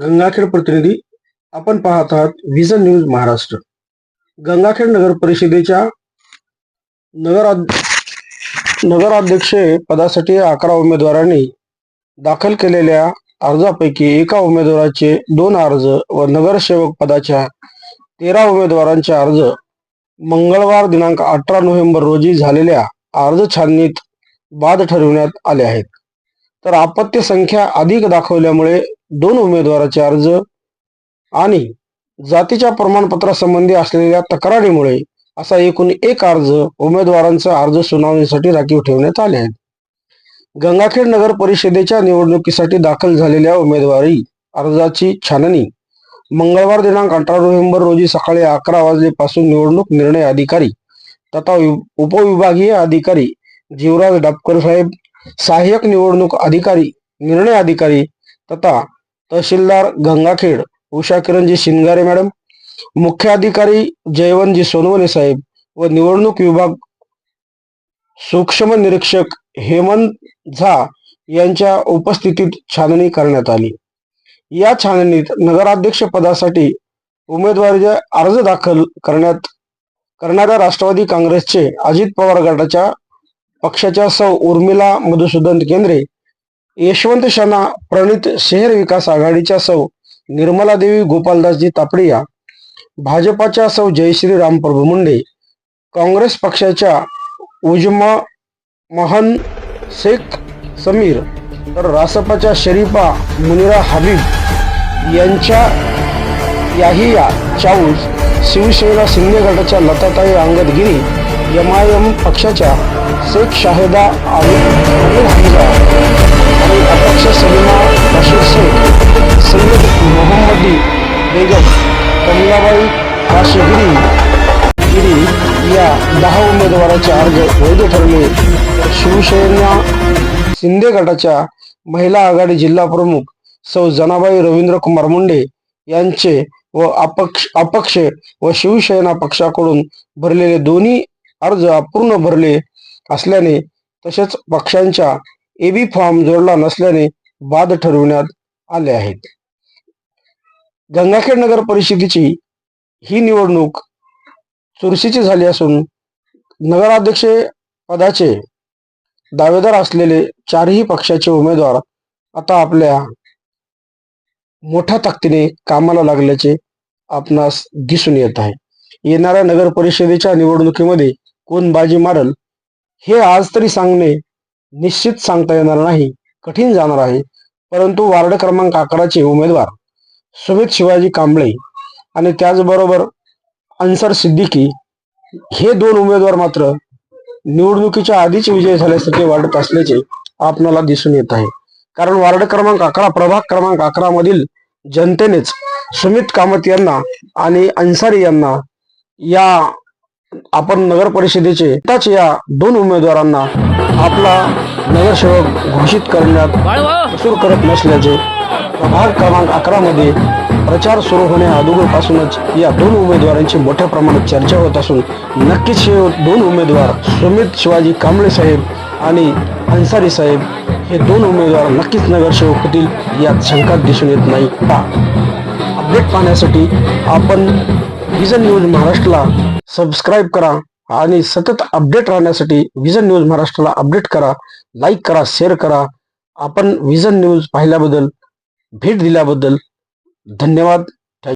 गंगाखेड प्रतिनिधी आपण पाहत आहात व्हिजन न्यूज महाराष्ट्र. गंगाखेड नगर परिषदेच्या नगर नगराध्यक्ष पदासाठी अकरा उमेदवारांनी दाखल केलेल्या अर्जापैकी एका उमेदवाराचे दोन अर्ज व नगरसेवक पदाच्या तेरा उमेदवारांचे अर्ज मंगळवार दिनांक अठरा नोव्हेंबर रोजी झालेल्या अर्ज छाननीत बाद ठरविण्यात आले आहेत. तर आपत्ती संख्या अधिक दाखवल्यामुळे दोन उमेदवाराचे अर्ज आणि जातीच्या प्रमाणपत्रासंबंधी असलेल्या तक्रारीमुळे असा एकूण एक अर्ज उमेदवारांचा अर्ज सुनावणीसाठी राखीव ठेवण्यात आले आहेत. गंगाखेड नगर परिषदेच्या निवडणुकीसाठी दाखल झालेल्या उमेदवारी अर्जाची छाननी मंगळवार दिनांक अठरा नोव्हेंबर रोजी सकाळी अकरा वाजलेपासून निवडणूक निर्णय अधिकारी तथा उपविभागीय अधिकारी जीवराज डापकर साहेब सहाय्यक निवडणूक अधिकारी निर्णय अधिकारी तथा तहसीलदार गंगाखेड उषा किरणजी शिंगारे मॅडम मुख्य अधिकारी जयवंतजी सोनवणे साहेब व निवडणूक विभाग सूक्ष्म निरीक्षक हेमंत झा यांच्या उपस्थितीत छाननी करण्यात आली. या छाननीत नगराध्यक्ष पदासाठी उमेदवारीचे अर्ज दाखल करण्यात करणाऱ्या राष्ट्रवादी काँग्रेसचे अजित पवार गटाच्या पक्षाच्या सौ उर्मिला मधुसूदन केंद्रे यशवंत शना प्रणित शहर विकास आघाडीच्या सौ निर्मला देवी गोपालदासजी तापडिया भाजपाच्या सौ जयश्री रामप्रभू मुंडे काँग्रेस पक्षाच्या उजमा महन शेख समीर तर रासपाच्या शरीफा मुनिरा हबीब यांच्या याहिया चाऊस शिवसेना शिंदे गटाच्या Latatai Angadgiri M I M पक्षाच्या शेख शाहिदा आणि दहा उमेदवाराचे अर्ज वैध ठरले. शिवसेना शिंदे गटाच्या महिला आघाडी जिल्हा प्रमुख सौ जनाबाई रवींद्र कुमार मुंडे यांचे व अपक्ष अपक्ष व शिवसेना पक्षाकडून भरलेले दोन्ही अर्ज अपूर्ण भरले असल्याने तसेच पक्षांच्या एबी फॉर्म जोडला नसल्याने बाद ठरविण्यात आले आहेत. गंगाखेड नगर परिषदेची ही निवडणूक चुरशीची झाली असून नगराध्यक्ष पदाचे दावेदार असलेले चारही पक्षाचे उमेदवार आता आपल्या मोठ्या ताकदीने कामाला लागल्याचे आपणास दिसून येत आहे. येणाऱ्या नगर परिषदेच्या निवडणुकीमध्ये कोण बाजी मारल हे आज तरी सांगणे निश्चित सांगता येणार नाही कठीण जाणार आहे. परंतु वार्ड क्रमांक अकराचे उमेदवार सुमित शिवाजी कांबळे आणि त्याचबरोबर अन्सर सिद्दीकी हे दोन उमेदवार मात्र निवडणुकीच्या आधीच विजय झाल्यासारखे वाटत असल्याचे आपणाला दिसून येत आहे. कारण वार्ड क्रमांक अकरा प्रभाग क्रमांक अकरा मधील जनतेनेच सुमित कामत यांना आणि अन्सारी यांना या आपण नगर परिषदेचे त्याच या दोन उमेदवारांना आपला नगरसेवक घोषित करण्यात करत नसल्याचे प्रभाग क्रमांक अकरा मध्ये प्रचार सुरू होण्या अगोदरपासूनच या दोन उमेदवारांची मोठ्या प्रमाणात चर्चा होत असून नक्कीच हे दोन उमेदवार सुमित शिवाजी कांबळे साहेब आणि अन्सारी साहेब हे दोन उमेदवार नक्कीच नगरसेवक होतील यात शंका दिसून येत नाही. अपडेट पाहण्यासाठी आपण विजन न्यूज महाराष्ट्राला सबस्क्राईब करा आणि सतत अपडेट राहण्यासाठी विजन न्यूज महाराष्ट्राला अपडेट करा लाईक करा शेअर करा. आपण विजन न्यूज पाहिल्याबद्दल भेट दिल्याबद्दल धन्यवाद.